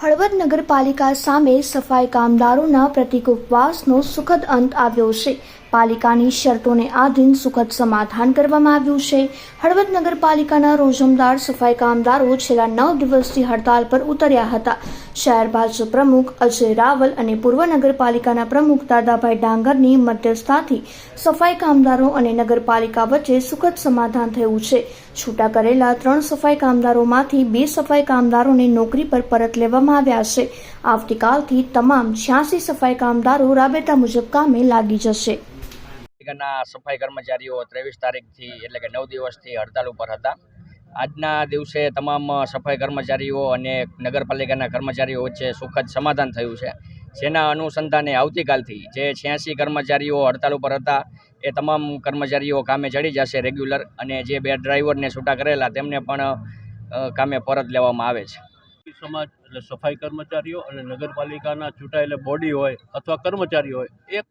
હળવદ નગરપાલિકા સામે સફાઈ કામદારોના પ્રતિક ઉપવાસનો સુખદ અંત આવ્યો છે. પાલિકાની શરતોને આધીન સુખદ સમાધાન કરવામાં આવ્યું છે. હળવદ નગરપાલિકાના રોજમદાર, સફાઈ કામદારો છેલ્લા નવ દિવસથી હડતાલ પર ઉતર્યા હતા. શહેર ભાજપ પ્રમુખ અજય રાવલ અને પૂર્વ નગરપાલિકાના પ્રમુખ દાદાભાઈ ડાંગરની મધ્યસ્થાથી સફાઈ કામદારો અને નગરપાલિકા વચ્ચે સુખદ સમાધાન થયું છે. છૂટા કરેલા ત્રણ સફાઈ કામદારોમાંથી બે સફાઈ કામદારોને નોકરી પર પરત લેવામાં આવ્યા છે. આવતીકાલથી તમામ છ્યાસી સફાઈ કામદારો રાબેતા મુજબ કામે લાગી જશે. પાલિકાના સફાઈ કર્મચારીઓ ત્રેવીસ તારીખથી એટલે કે નવ દિવસથી હડતાલ ઉપર હતા. આજના દિવસે તમામ સફાઈ કર્મચારીઓ અને નગરપાલિકાના કર્મચારીઓ વચ્ચે સુખદ સમાધાન થયું છે. જેના અનુસંધાને આવતીકાલથી જે છ્યાસી કર્મચારીઓ હડતાલ ઉપર હતા, એ તમામ કર્મચારીઓ કામે ચડી જશે રેગ્યુલર અને જે બે ડ્રાઈવરને છૂટા કરેલા તેમને પણ કામે પરત લેવામાં આવે છે. સમાજ એટલે સફાઈ કર્મચારીઓ અને નગરપાલિકાના ચૂંટાયેલા બોડી હોય અથવા કર્મચારી હોય, એક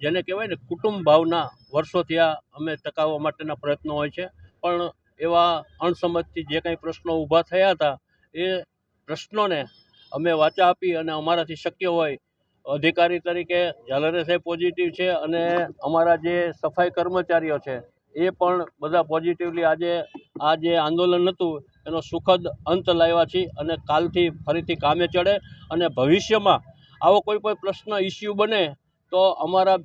જેને કહેવાય ને કુટુંબ ભાવના વર્ષોથી આ અમે ટકાવવા માટેના પ્રયત્નો હોય છે. પણ એવા અણસમજથી જે કંઈ પ્રશ્નો ઊભા થયા હતા, એ પ્રશ્નોને અમે વાચા આપી અને અમારાથી શક્ય હોય અધિકારી તરીકે ઝાલરે સાહેબ પોઝિટિવ છે અને અમારા જે સફાઈ કર્મચારીઓ છે, એ પણ બધા પોઝિટિવલી આજે, આ જે આંદોલન હતું, એનો સુખદ અંત લાવ્યા છીએ અને કાલથી ફરીથી કામે ચડે અને ભવિષ્યમાં આવો કોઈ કોઈ પ્રશ્ન ઇસ્યુ બને તો અમારા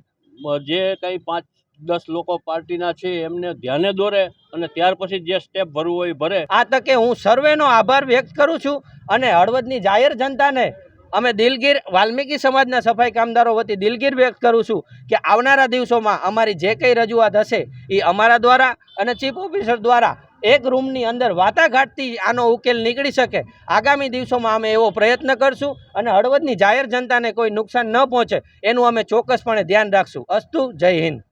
જે કંઈ પાંચ, દસ લોકો પાર્ટીના છે, એમને ધ્યાને દોરે અને ત્યાર પછી જે સ્ટેપ ભરવું હોય ભરે. આ તકે હું સર્વેનો આભાર વ્યક્ત કરું છું અને હળવદની જાહેર જનતાને અમે દિલગીર વાલ્મીકી સમાજના સફાઈ કામદારો વતી દિલગીર વ્યક્ત કરું છું કે આવનારા દિવસોમાં અમારી જે કંઈ રજૂઆત હશે એ અમારા દ્વારા અને ચીફ ઓફિસર દ્વારા એક રૂમની અંદર વાટાઘાટથી આનો ઉકેલ નીકળી શકે. આગામી દિવસોમાં અમે એવો પ્રયત્ન કરશું અને હળવદની જાહેર જનતાને કોઈ નુકસાન ન પહોંચે. એનું અમે ચોક્કસપણે ધ્યાન રાખશું. અસ્તુ, જય હિન્દ.